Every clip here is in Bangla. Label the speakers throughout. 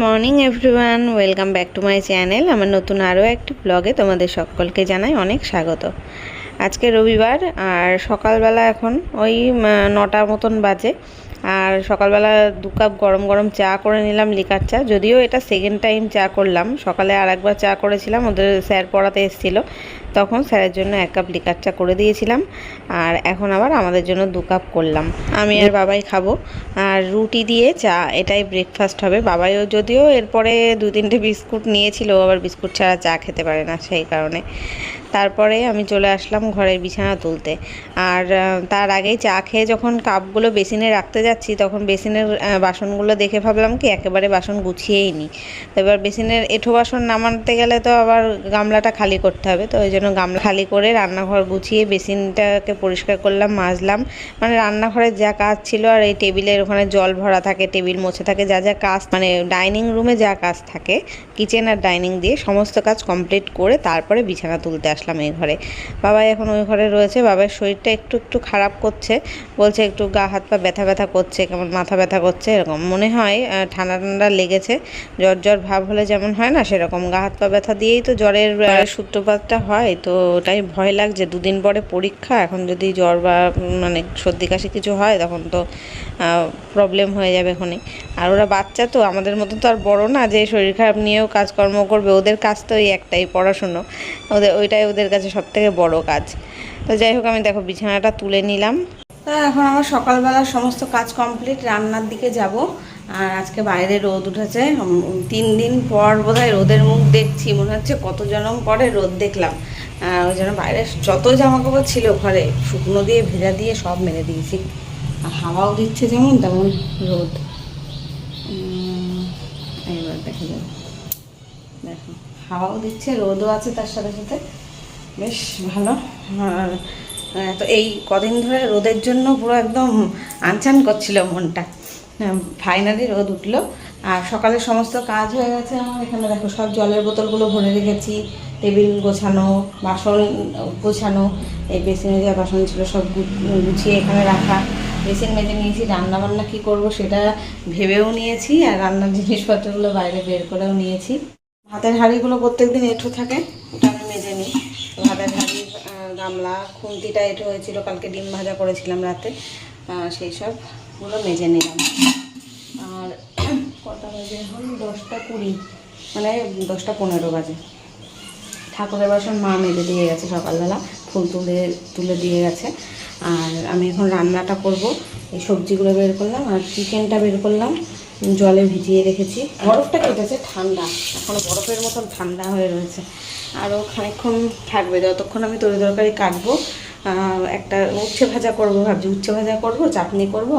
Speaker 1: Morning, everyone. Welcome back to my channel. আমার নতুন আরও একটি ব্লগে তোমাদের সকলকে জানাই অনেক স্বাগত। আজকে রবিবার, আর সকালবেলা এখন ওই নটার মতন বাজে। আর সকালবেলা দু কাপ গরম গরম চা করে নিলাম লিকার চা। যদিও এটা সেকেন্ড টাইম চা করলাম। সকালে আর একবার চা করেছিলাম, ওদের স্যার পড়াতে এসেছিল। তখন স্যারের জন্য এক কাপ লিকার চা করে দিয়েছিলাম। আর এখন আবার আমাদের জন্য দু কাপ করলাম। আমি আর বাবাই খাব। আর রুটি দিয়ে চা, এটাই ব্রেকফাস্ট হবে। বাবাইও যদিও এরপরে দু তিনটে বিস্কুট নিয়েছিল আবার বিস্কুট ছাড়া চা খেতে পারে না সেই কারণে। তারপরে আমি চলে আসলাম ঘরের বিছানা তুলতে। আর তার আগেই চা খেয়ে যখন কাপগুলো বেসিনে রাখতে যাচ্ছি, তখন বেসিনের বাসনগুলো দেখে ভাবলাম কি একেবারে বাসন গুছিয়েই নিই তো এবার বেসিনের এঁঠো বাসন নামাতে গেলে তো আবার গামলাটা খালি করতে হবে। তো ওই জন্য গামলা খালি করে রান্নাঘর গুছিয়ে বেসিনটাকে পরিষ্কার করলাম, মাজলাম। মানে রান্নাঘরের যা কাজ ছিল আর এই টেবিলের ওখানে জল ভরা থাকে, টেবিল মোছে থাকে, যা যা কাজ মানে ডাইনিং রুমে যা কাজ থাকে, কিচেন আর ডাইনিং দিয়ে সমস্ত কাজ কমপ্লিট করে তারপরে বিছানা তুলতে আসলাম এই ঘরে। বাবা এখন ওই ঘরে রয়েছে। বাবার শরীরটা একটু একটু খারাপ করছে। বলছে একটু গা, হাত পা ব্যথা ব্যথা করছে, কেমন মাথা ব্যথা করছে, এরকম। মনে হয় ঠান্ডা ঠান্ডা লেগেছে। জ্বর জ্বর ভাব হলে যেমন হয় না, সেরকম। গা, হাত পা ব্যথা দিয়েই তো জ্বরের সূত্রপাতটা হয়। তো ওটাই ভয় লাগছে। দুদিন পরে পরীক্ষা। এখন যদি জ্বর বা মানে সর্দি, কাশি কিছু হয়, তখন তো প্রবলেম হয়ে যাবে এখনই। আর ওরা বাচ্চা তো, আমাদের মতো তো আর বড় না যে শরীর খারাপ নিয়েও কাজকর্ম করবে। ওদের কাজ তো এই একটাই, পড়াশুনো। ওদের, ওইটাই ওদের কাছে সব থেকে বড় কাজ। তো যাই হোক আমি দেখো বিছানাটা তুলে নিলাম। এখন আমার সকালবেলা সমস্ত কাজ কমপ্লিট রান্নার দিকে যাব। আর আজকে বাইরে রোদ উঠেছে। তিন দিন পর বোধহয় রোদের মুখ দেখছি। মনে হচ্ছে কত জনম পরে রোদ দেখলাম। আর ওই জন্য বাইরে যত জামা কাপড় ছিল ঘরে শুকনো দিয়ে ভেজা দিয়ে সব মেরে দিয়েছি। আর হাওয়াও দিচ্ছে যেমন তেমন রোদ। উম, এইবার দেখা যাবে দেখো হাওয়াও দিচ্ছে রোদও আছে তার সাথে সাথে। বেশ ভালো। আর তো এই কদিন ধরে রোদের জন্য পুরো একদম আনচান করছিল মনটা। ফাইনালি রোদ উঠল। আর সকালে সমস্ত কাজ হয়ে গেছে আমার। এখানে দেখো সব জলের বোতলগুলো ভরে রেখেছি। টেবিল গোছানো, বাসন গোছানো, এই বেসিনে যা বাসন ছিল সব গুছিয়ে এখানে রাখা। বেসিন মেজে নিয়েছি। রান্না বান্না কী করব সেটা ভেবেও নিয়েছি। আর রান্নার জিনিসপত্রগুলো বাইরে বের করেও নিয়েছি। ভাতের হাঁড়িগুলো প্রত্যেকদিন এঁঠো থাকে ওটা আমি মেজে নিই তো ভাতের হাঁড়ি আহ, গামলা খুন্তিটা এঁঠো হয়েছিল, কালকে ডিম ভাজা করেছিলাম রাতে। সেই সবগুলো মেজে নিলাম। আর কটা বাজে এখন? দশটা কুড়ি। মানে দশটা পনেরো বাজে। ঠাকুরের বাসন মা মেজে দিয়ে গেছে সকালবেলা, ফুল তুলে তুলে দিয়ে গেছে। আর আমি এখন রান্নাটা করব। এই সবজিগুলো বের করলাম আর চিকেনটা বের করলাম। জলে ভিজিয়ে রেখেছি। বরফটা কেটেছে, ঠান্ডা। এখন বরফের মতন ঠান্ডা হয়ে রয়েছে। আরও খানিকক্ষণ থাকবে, যতক্ষণ আমি তরি তরকারি কাটবো একটা উচ্ছে ভাজা করব, ভাবছি উচ্ছে ভাজা করব, চাটনি করব,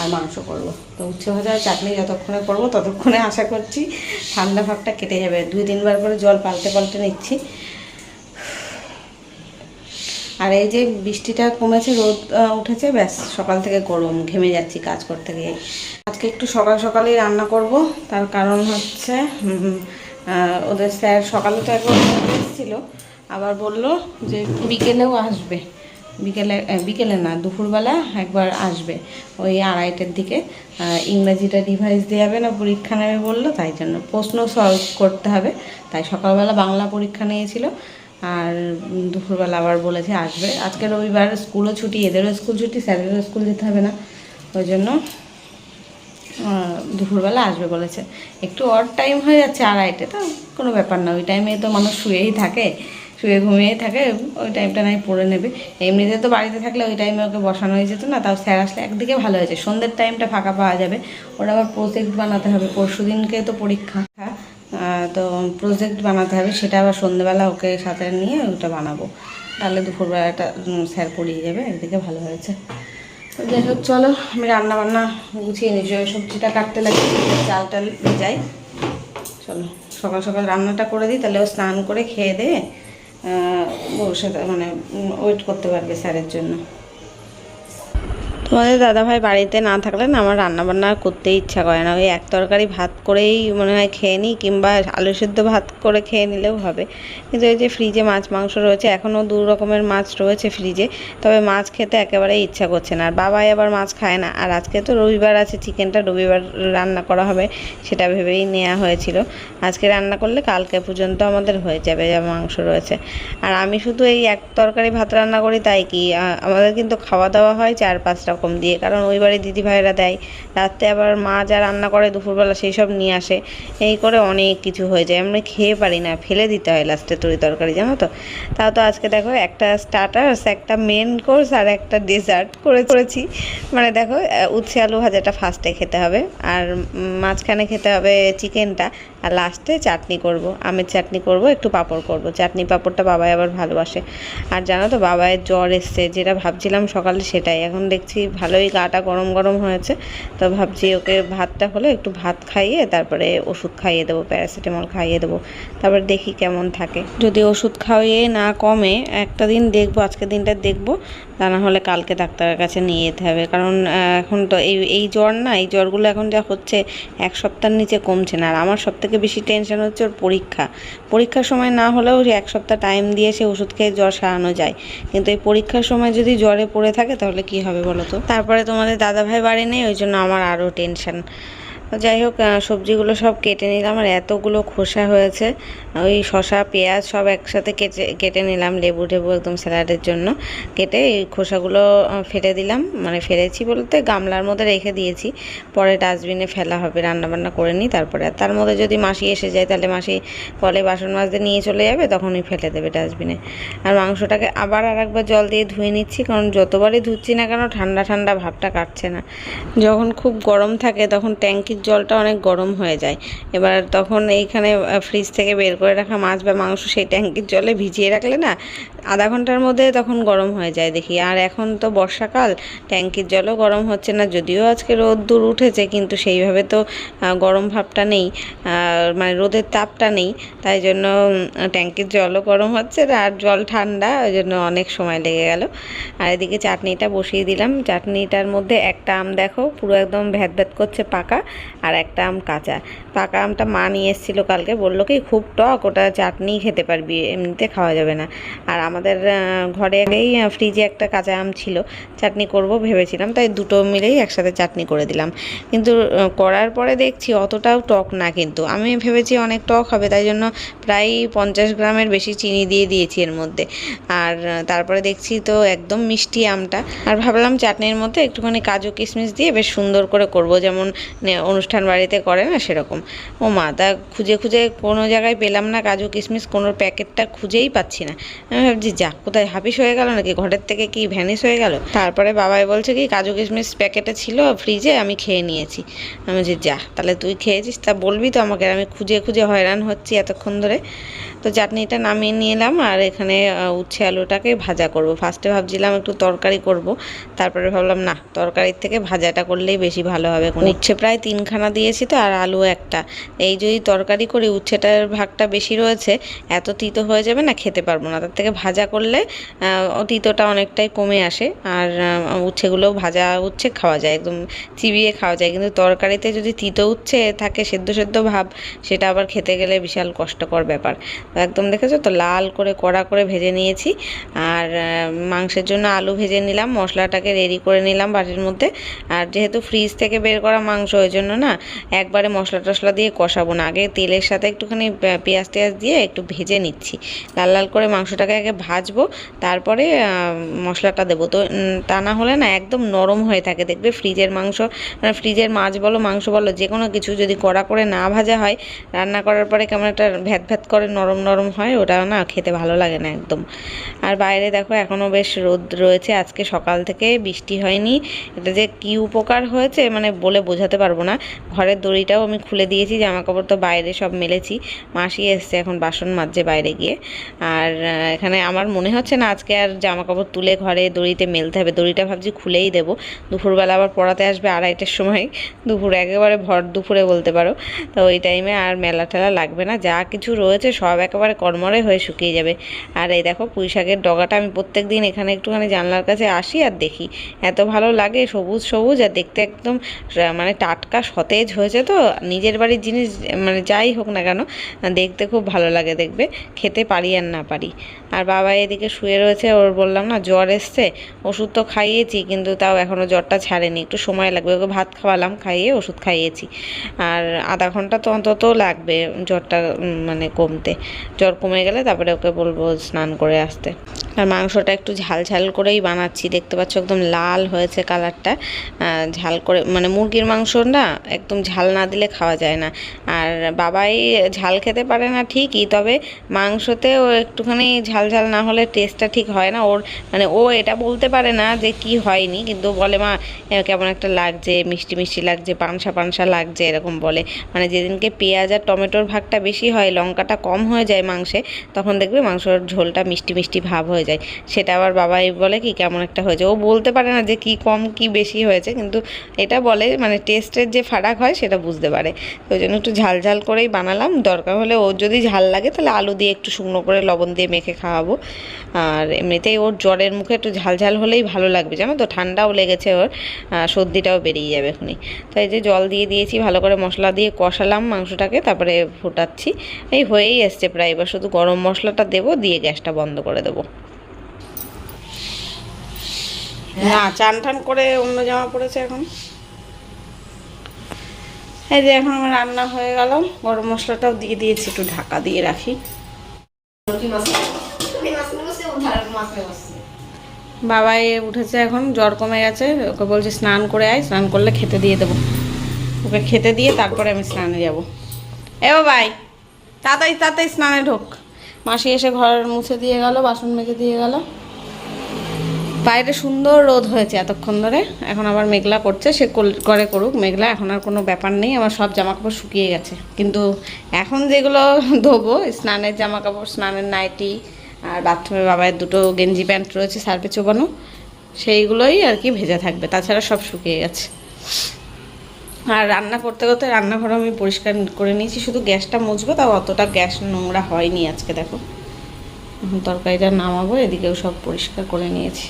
Speaker 1: আর মাংস করব। তো উচ্ছে ভাজা আর চাটনি যতক্ষণে করব, ততক্ষণে আশা করছি ঠান্ডা ভাবটা কেটে যাবে। দুই তিনবার করে জল পাল্টে পাল্টে নিচ্ছি। আর এই যে বৃষ্টিটা কমেছে, রোদ উঠেছে, ব্যাস, সকাল থেকে গরম, ঘেমে যাচ্ছি কাজ করতে গিয়ে। আজকে একটু সকাল সকালেই রান্না করব, তার কারণ হচ্ছে ওদের স্যার সকালে তো একবার এসেছিল আবার বলল যে বিকেলেও আসবে। বিকেলে বিকেলে না, দুপুরবেলা একবার আসবে। ওই আড়াইটের দিকে। ইংরাজিটা রিভাইজ দেওয়া হবে না, পরীক্ষা নেবে বলল, তাই জন্য প্রশ্ন সলভ করতে হবে। তাই সকালবেলা বাংলা পরীক্ষা নিয়েছিল, আর দুপুরবেলা আবার বলেছে আসবে। আজকে রবিবার স্কুলও ছুটি, এদেরও স্কুল ছুটি, স্যারেরও স্কুল যেতে হবে না। ওই জন্য দুপুরবেলা আসবে বলেছে। একটু অড টাইম হয়ে যাচ্ছে আড়াইটে, তো কোনো ব্যাপার না, ওই টাইমে তো মানুষ শুয়েই থাকে, শুয়ে ঘুমিয়েই থাকে, ওই টাইমটা নাই পড়ে নেবে। এমনিতে তো বাড়িতে থাকলে ওই টাইমে ওকে বসানো হয়ে যেত না, তাও স্যার আসলে একদিকে ভালো হয়েছে। সন্ধ্যের টাইমটা ফাঁকা পাওয়া যাবে, ওরা আবার প্রজেক্ট বানাতে হবে, পরশু দিনকে তো পরীক্ষা তো প্রজেক্ট বানাতে হবে, সেটা আবার সন্ধ্যেবেলা ওকে সাথে নিয়ে ওটা বানাবো। তাহলে দুপুরবেলাটা স্যার পড়িয়ে যাবে, একদিকে ভালো হয়েছে। যাই হোক, চলো, আমি রান্না বান্না গুছিয়ে নিই। সবজিটা কাটতে লাগি চাল টাল যাই চলো, সকাল সকাল রান্নাটা করে দিই, তাহলে ও স্নান করে খেয়ে দিয়ে বসে সাথে মানে ওয়েট করতে পারবে স্যারের জন্য। তোমাদের দাদাভাই বাড়িতে না থাকলে না আমার রান্নাবান্না করতে ইচ্ছা করে না। ওই এক তরকারি ভাত করেই মনে হয় খেয়ে নিই, কিংবা আলু সেদ্ধ ভাত করে খেয়ে নিলেও হবে। কিন্তু ওই যে ফ্রিজে মাছ মাংস রয়েছে, এখনও দু রকমের মাছ রয়েছে ফ্রিজে তবে মাছ খেতে একেবারেই ইচ্ছা করছে না। আর বাবাই আবার মাছ খায় না। আর আজকে তো রবিবার আছে, চিকেনটা রবিবার রান্না করা হবে, সেটা ভেবেই নেওয়া হয়েছিল। আজকে রান্না করলে কালকে পর্যন্ত আমাদের হয়ে যাবে যা মাংস রয়েছে। আর আমি শুধু এই এক তরকারি ভাত রান্না করি, তাই কি? আমাদের কিন্তু খাওয়া দাওয়া হয় চার পাঁচ রকম দিয়ে। কারণ ওই বাড়ি দিদি ভাইরা দেয়। রাত্রে আবার মা যা রান্না করে দুপুরবেলা সেই সব নিয়ে আসে। এই করে অনেক কিছু হয়ে যায়। আমরা খেয়ে পারি না। ফেলে দিতে হয় লাস্টে তরি তরকারি, জানো তো? তাও তো আজকে দেখো একটা স্টার্টার্স একটা মেন কোর্স আর একটা ডেজার্ট করে, করেছি। মানে দেখো উচ্ছে আলু ভাজাটা ফার্স্টে খেতে হবে। আর মাঝখানে খেতে হবে চিকেনটা আর লাস্টে চাটনি করব। আমের চাটনি করব, একটু পাঁপড় করব। চাটনি পাঁপড়টা বাবাই আবার ভালোবাসে। আর জানো তো বাবায়ের জ্বর এসছে, যেটা ভাবছিলাম সকালে সেটাই। এখন দেখছি ভালোই গাটা গরম গরম হয়েছে, তো ভাবছি ওকে ভাতটা হলে একটু ভাত খাইয়ে তারপরে ওষুধ খাইয়ে দেবো, প্যারাসিটামল খাইয়ে দেবো। তারপর দেখি কেমন থাকে। যদি ওষুধ খাইয়ে না কমে, একটা দিন দেখব আজকের দিনটা দেখব, তা না হলে কালকে ডাক্তারের কাছে নিয়ে যেতে হবে। কারণ এখন তো এই এই জ্বর না, এই জ্বরগুলো এখন যা হচ্ছে, এক সপ্তাহের নিচে কমছে না। আর আমার সব থেকে বেশি টেনশন হচ্ছে ওর পরীক্ষা। পরীক্ষার সময় না হলেও এক সপ্তাহ টাইম দিয়ে সে ওষুধ খেয়ে জ্বর সারানো যায়। কিন্তু এই পরীক্ষার সময় যদি জ্বরে পড়ে থাকে তাহলে কি হবে বলো তো? তারপরে তোমাদের দাদাভাই বাড়ি নেই, ওই জন্য আমার আরও টেনশন যাই হোক সবজিগুলো সব কেটে নিলাম আর এতগুলো খোসা হয়েছে। ওই শশা পেঁয়াজ সব একসাথে কেটে কেটে নিলাম লেবু টেবু একদম স্যালাডের জন্য। কেটে এই খোসাগুলো ফেলে দিলাম। মানে ফেলেছি বলতে গামলার মধ্যে রেখে দিয়েছি। পরে ডাস্টবিনে ফেলা হবে, রান্নাবান্না করে নিই তারপরে। আর তার মধ্যে যদি মাসি এসে যায়, তাহলে মাসি কলে বাসন মাজতে নিয়ে চলে যাবে তখনই ফেলে দেবে ডাস্টবিনে। আর মাংসটাকে আবার আর একবার জল দিয়ে ধুয়ে নিচ্ছি, কারণ যতবারই ধুচ্ছি না কেন, ঠান্ডা ঠান্ডা ভাবটা কাটছে না। যখন খুব গরম থাকে, তখন ট্যাঙ্কির জলটা অনেক গরম হয়ে যায়। এবার তখন এইখানে ফ্রিজ থেকে বের করে রাখা মাছ বা মাংস সেই ট্যাঙ্কির জলে ভিজিয়ে রাখলে না, আধা ঘণ্টার মধ্যে তখন গরম হয়ে যায় দেখি। আর এখন তো বর্ষাকাল, ট্যাঙ্কির জলও গরম হচ্ছে না, যদিও আজকে রোদ দূর উঠেছে, কিন্তু সেইভাবে তো গরম ভাবটা নেই মানে রোদের তাপটা নেই, তাই জন্য ট্যাঙ্কির জলও গরম হচ্ছে আর জল ঠান্ডা, ওই জন্য অনেক সময় লেগে গেল। আর এদিকে চাটনিটা বসিয়ে দিলাম। চাটনিটার মধ্যে একটা আম দেখো, পুরো একদম ভ্যাত ভ্যাত করছে পাকা। আর একটা আম কাঁচা। পাকা আমটা মা নিয়ে এসেছিল কালকে, বলল কি, খুব টক, ওটা চাটনি খেতে পারবি, এমনিতে খাওয়া যাবে না। আর আমাদের ঘরে আগেই ফ্রিজে একটা কাঁচা আম ছিল, চাটনি করব ভেবেছিলাম, তাই দুটো মিলেই একসাথে চাটনি করে দিলাম। কিন্তু করার পরে দেখছি অতটাও টক না কিন্তু। আমি ভেবেছি অনেক টক হবে, তাই জন্য প্রায় পঞ্চাশ গ্রামের বেশি চিনি দিয়ে দিয়েছি এর মধ্যে। আর তারপরে দেখছি তো একদম মিষ্টি আমটা। আর ভাবলাম চাটনির মধ্যে একটুখানি কাজু কিশমিশ দিয়ে বেশ সুন্দর করে করব, যেমন অনুষ্ঠান বাড়িতে করে না সেরকম। ও মা, তা খুঁজে খুঁজে কোনো জায়গায় পেলাম না, কাজু কিশমিশ কোনো প্যাকেটটা খুঁজেই পাচ্ছি না। আমি ভাবছি যা কোথায় হাফিস হয়ে গেল নাকি? ঘরের থেকে কি ভ্যানিস হয়ে গেল? তারপরে বাবাই বলছে কি, কাজু কিশমিশ প্যাকেটে ছিল, ফ্রিজে আমি খেয়ে নিয়েছি। আমি বলছি, যা, তাহলে তুই খেয়েছিস? তা বলবি তো আমাকে আমি খুঁজে খুঁজে হয়রান হচ্ছি এতক্ষণ ধরে। তো চাটনিটা নামিয়ে নিয়ে এলাম আর এখানে উচ্ছে আলুটাকে ভাজা করব। ফার্স্টে ভাবছিলাম একটু তরকারি করব তারপরে ভাবলাম না তরকারির থেকে ভাজাটা করলেই বেশি ভালো হবে। কোন উচ্ছে প্রায় তিনখানা দিয়েছি তো আর আলু একটা। এই যদি তরকারি করি উচ্ছেটার ভাগটা বেশি রয়েছে এত তিতো হয়ে যাবে না খেতে পারব না। তার থেকে ভাজা করলে তিতোটা অনেকটাই কমে আসে আর আহ, উচ্ছেগুলোও ভাজা উচ্ছে খাওয়া যায় একদম চিবিয়ে খাওয়া যায়। কিন্তু তরকারিতে যদি তিতো উচ্ছে থাকে সেদ্ধ সেদ্ধ ভাব সেটা আবার খেতে গেলে বিশাল কষ্টকর ব্যাপার। একদম দেখেছ তো? লাল করে কড়া করে ভেজে নিয়েছি। আর মাংসের জন্য আলু ভেজে নিলাম, মশলাটাকে রেডি করে নিলাম বাটির মধ্যে। আর যেহেতু ফ্রিজ থেকে বের করা মাংস, ওই জন্য না একবারে মশলা টশলা দিয়ে কষাবো না। আগে তেলের সাথে একটুখানি পেঁয়াজ টেয়াজ দিয়ে একটু ভেজে নিচ্ছি। লাল লাল করে মাংসটাকে আগে ভাজবো, তারপরে মশলাটা দেবো। তো তা না হলে না একদম নরম হয়ে থাকে। দেখবে ফ্রিজের মাংস মানে ফ্রিজের মাছ বলো, মাংস বলো যে কোনো কিছু যদি কড়া করে না ভাজা হয়, রান্না করার পরে কেমন একটা ভ্যাত ভ্যাত করে নরম নরম হয়, ওটা না খেতে ভালো লাগে না একদম। আর বাইরে দেখো এখনও বেশ রোদ রয়েছে, আজকে সকাল থেকে বৃষ্টি হয়নি। এটা যে কী উপকার হয়েছে মানে বলে বোঝাতে পারব না। ঘরের দড়িটাও আমি খুলে দিয়েছি জামা কাপড় তো বাইরে সব মেলেছি। মাসি এসছে এখন বাসন মাজছে বাইরে গিয়ে। আর এখানে আমার মনে হচ্ছে না আজকে আর জামা কাপড় তুলে ঘরে দড়িতে মেলতে হবে। দড়িটা ভাবছি খুলেই দেবো। দুপুরবেলা আবার পড়াতে আসবে আড়াইটার সময়। দুপুর একেবারে ভর দুপুরে বলতে পারো। তো ওই টাইমে আর মেলা টেলা লাগবে না। যা কিছু রয়েছে সব একেবারে কর্মরে হয়ে শুকিয়ে যাবে। আর এই দেখো পুঁই শাকের ডগাটা আমি প্রত্যেক দিন এখানে একটুখানি জানলার কাছে আসি আর দেখি। এত ভালো লাগে সবুজ সবুজ আর দেখতে একদম মানে টাটকা সতেজ হয়েছে তো। নিজের বাড়ির জিনিস মানে যাই হোক না কেন, দেখতে খুব ভালো লাগে দেখবে। খেতে পারি আর না পারি। আর বাবা এদিকে শুয়ে রয়েছে, ওর বললাম না জ্বর এসছে, ওষুধ তো খাইয়েছি কিন্তু তাও এখনও জ্বরটা ছাড়েনি। একটু সময় লাগবে, ওকে ভাত খাওয়ালাম, খাইয়ে ওষুধ খাইয়েছি। আর আধা ঘণ্টা তো অন্তত লাগবে জ্বরটা মানে কমতে। জ্বর কমে গেলে তারপরে ওকে বলব স্নান করে আসতে। আর মাংসটা একটু ঝাল ঝাল করেই বানাচ্ছি। দেখতে পাচ্ছ একদম লাল হয়েছে কালারটা। ঝাল করে মানে মুরগির মাংস না একদম ঝাল না দিলে খাওয়া যায় না। আর বাবাই ঝাল খেতে পারে না ঠিকই, তবে মাংসতে ও একটুখানি ঝাল ঝাল না হলে টেস্টটা ঠিক হয় না। ওর মানে ও এটা বলতে পারে না যে কি হয়নি, কিন্তু বলে, মা কেমন একটা লাগছে, মিষ্টি মিষ্টি লাগছে, পানসা পানসা লাগছে, এরকম বলে। মানে যেদিনকে পেঁয়াজ আর টমেটোর ভাগটা বেশি হয়, লঙ্কাটা কম হয়ে যায় মাংসে, তখন দেখবে মাংসর ঝোলটা মিষ্টি মিষ্টি ভাব হয়ে যায়। সেটা আবার বাবাই বলে কি, কেমন একটা হয়েছে? ও বলতে পারে না যে কি কম কি বেশি হয়েছে, কিন্তু এটা বলে মানে টেস্টের যে ফারাক হয় সেটা বুঝতে পারে। ওই জন্য একটু ঝাল ঝাল করেই বানালাম। দরকার হলে ওর যদি ঝাল লাগে তাহলে আলু দিয়ে একটু শুকনো করে লবণ দিয়ে মেখে খাওয়াবো। আর এমনিতেই ওর জ্বরের মুখে একটু ঝাল ঝাল হলেই ভালো লাগবে, জানো তো? ঠান্ডাও লেগেছে ওর সর্দিটাও বেরিয়ে যাবে এখনই। তাই যে জল দিয়ে দিয়েছি, ভালো করে মশলা দিয়ে কষালাম মাংসটাকে, তারপরে ফুটাচ্ছি। এই হয়েই এসছে প্রায়, এবার শুধু গরম মশলাটা দেবো, দিয়ে গ্যাসটা বন্ধ করে দেবো। না চান টান করে অন্য জামা পড়েছে এখন। এই যে এখন আমার রান্না হয়ে গেল। গরম মশলাটাও দিয়ে দিয়েছি একটু ঢাকা দিয়ে রাখি। বাবাই উঠেছে এখন জ্বর কমে গেছে ওকে বলছে স্নান করে আয় স্নান করলে খেতে দিয়ে দেবো। ওকে খেতে দিয়ে তারপরে আমি স্নানে যাব। এ বাবাই তাড়াতাড়ি তাড়াতাড়ি স্নানে ঢোক। মাসি এসে ঘর মুছে দিয়ে গেল বাসন মেজে দিয়ে গেল। বাইরে সুন্দর রোদ হয়েছে এতক্ষণ ধরে। এখন আবার মেঘলা করছে, সে করে করুক, মেঘলা, এখন আর কোনো ব্যাপার নেই, আমার সব জামা কাপড় শুকিয়ে গেছে। কিন্তু এখন যেগুলো ধোবো, স্নানের জামা কাপড় স্নানের নাইটি আর বাথরুমে বাবার দুটো গেঞ্জি প্যান্ট রয়েছে সার্ফে চোবানো, সেইগুলোই আর কি ভেজা থাকবে, তাছাড়া সব শুকিয়ে গেছে। আর রান্না করতে করতে রান্নাঘর আমি পরিষ্কার করে নিয়েছি, শুধু গ্যাসটা মুছবো, তাও অতটা গ্যাস নোংরা হয়নি আজকে, দেখো। তরকারিটা নামাবো, এদিকেও সব পরিষ্কার করে নিয়েছি।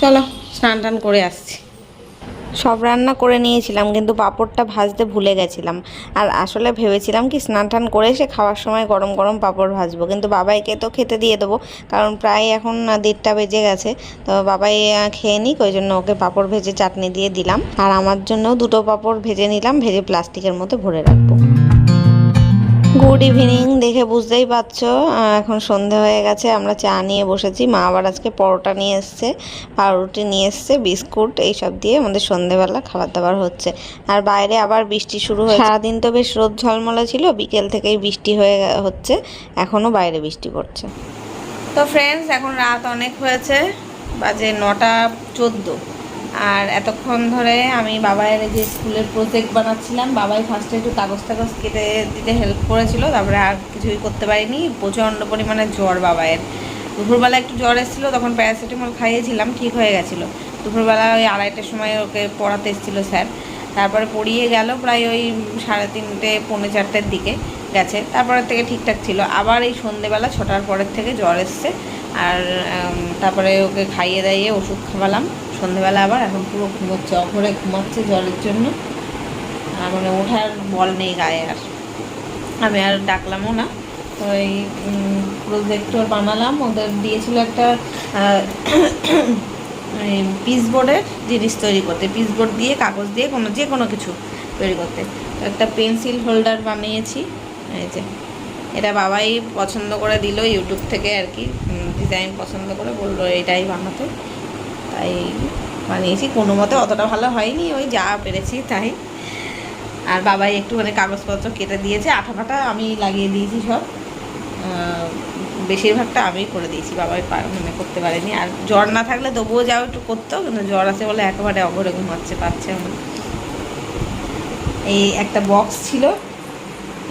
Speaker 1: চলো, স্নান টান করে আসছি। সব রান্না করে নিয়েছিলাম, কিন্তু পাঁপড়টা ভাজতে ভুলে গেছিলাম। আর আসলে ভেবেছিলাম কি স্নান টান করে এসে খাওয়ার সময় গরম গরম পাঁপড় ভাজবো, কিন্তু বাবাইকে তো খেতে দিয়ে দেবো, কারণ প্রায় এখন দেড়টা বেজে গেছে। তো বাবাই খেয়ে নিক, ওই জন্য ওকে পাঁপড় ভেজে চাটনি দিয়ে দিলাম। আর আমার জন্যও দুটো পাঁপড় ভেজে নিলাম, ভেজে প্লাস্টিকের মধ্যে ভরে রাখব। গুড ইভিনিং দেখে বুঝতেই পারছ। এখন সন্ধে হয়ে গেছে আমরা চা নিয়ে বসেছি। মা আবার আজকে পরোটা নিয়ে এসছে পাউরুটি নিয়ে এসছে বিস্কুট এইসব দিয়ে আমাদের সন্ধেবেলা খাবার দাবার হচ্ছে। আর বাইরে আবার বৃষ্টি শুরু হয়ে। সারাদিন তো বেশ রোদ ঝলমলে ছিল বিকেল থেকেই বৃষ্টি হয়ে হচ্ছে। এখনও বাইরে বৃষ্টি পড়ছে। তো ফ্রেন্ডস এখন রাত অনেক হয়েছে বাজে নটা চোদ্দ। আর এতক্ষণ ধরে আমি বাবাইয়ের এই যে স্কুলের প্রজেক্ট বানাচ্ছিলাম, বাবাই ফার্স্টে একটু কাগজ টাগজ কেটে দিতে হেল্প করেছিল, তারপরে আর কিছুই করতে পারিনি, প্রচণ্ড পরিমাণে জ্বর বাবাইয়ের দুপুরবেলা একটু জ্বর এসেছিল, তখন প্যারাসিটামল খাইয়েছিলাম, ঠিক হয়ে গেছিল। দুপুরবেলা ওই আড়াইটার সময় ওকে পড়াতে এসেছিল স্যার। তারপরে পড়িয়ে গেল প্রায় ওই সাড়ে তিনটে, পৌনে চারটের দিকে গেছে। তারপরের থেকে ঠিকঠাক ছিল। আবার এই সন্ধেবেলা ছটার পরের থেকে জ্বর এসছে। আর তারপরে ওকে খাইয়ে দাইয়ে ওষুধ খাওয়ালাম। সন্ধেবেলা আবার এখন পুরো ঘুমোচ্ছে, অঘরে ঘুমাচ্ছে জলের জন্য। আর মানে ওঠার বল নেই গায়ে আর। আমি আর ডাকলামও না। তো এই প্রজেক্টর বানালাম। ওদের দিয়েছিল একটা পিস বোর্ডের জিনিস তৈরি করতে। পিস বোর্ড দিয়ে, কাগজ দিয়ে কোনো, যে কোনো কিছু তৈরি করতে। তো একটা পেন্সিল হোল্ডার বানিয়েছি। এই যে, এটা বাবাই পছন্দ করে দিল, ইউটিউব থেকে আর কি। ডিজাইন পছন্দ করে বলল এটাই বানাতে। তাই বানিয়েছি কোনো মতে অতটা ভালো হয়নি, ওই যা পেরেছি তাই। আর বাবাই একটুখানি কাগজপত্র কেটে দিয়েছে আঠা ফাটা আমি লাগিয়ে দিয়েছি সব। বেশিরভাগটা আমি করে দিয়েছি, বাবাই মানে করতে পারেনি। আর জ্বর না থাকলে তবুও যাও একটু করতো, কিন্তু জ্বর আছে বলে একেবারে অঘরে ঘুমাচ্ছে, পাচ্ছে না। এই একটা বক্স ছিল,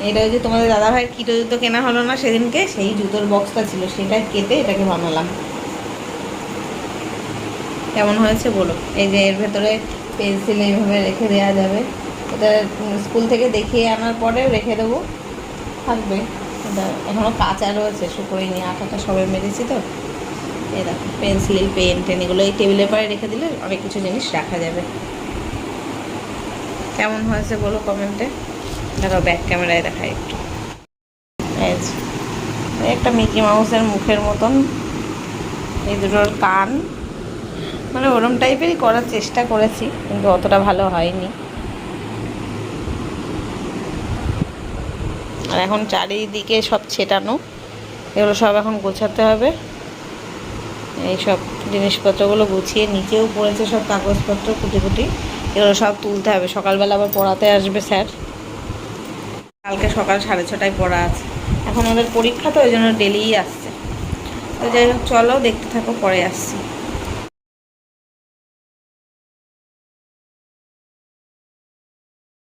Speaker 1: এটা যে তোমাদের দাদাভাইয়ের কিটো জুতো কেনা হলো না সেদিনকে, সেই জুতোর বক্সটা ছিল সেটা কেটে এটাকে বানালাম। কেমন হয়েছে বলো? এই যে এর ভেতরে পেন্সিল এইভাবে রেখে দেওয়া যাবে। এটা স্কুল থেকে দেখিয়ে আনার পরে রেখে দেবো। থাকবে। এটা এখনও কাঁচা রয়েছে শুকোয়নি আটাটা সবে মেরেছি তো। এই দেখো পেন্সিল পেন টেন এগুলো এই টেবিলের পরে রেখে দিলে অনেক কিছু জিনিস রাখা যাবে। কেমন হয়েছে বলো কমেন্টে দেখো ব্যাক ক্যামেরায় দেখাই একটু। একটা মিকি মাউসের মুখের মতন। এই দুটোর কান। মানে ওরম টাইপেরই করার চেষ্টা করেছি, কিন্তু অতটা ভালো হয়নি। আর এখন চারিদিকে সব ছেটানো, এগুলো সব এখন গোছাতে হবে। এই সব জিনিসপত্রগুলো গুছিয়ে নিচেও পড়েছে সব কাগজপত্র কুটি কুটি, এগুলো সব তুলতে হবে। সকালবেলা আবার পড়াতে আসবে স্যার। কালকে সকাল সাড়ে ছটায় পড়া আছে। এখন ওদের পরীক্ষা তো ওই জন্য ডেলিই আসছে। তো যাই হোক, চলো, দেখতে থাকো, পরে আসছি।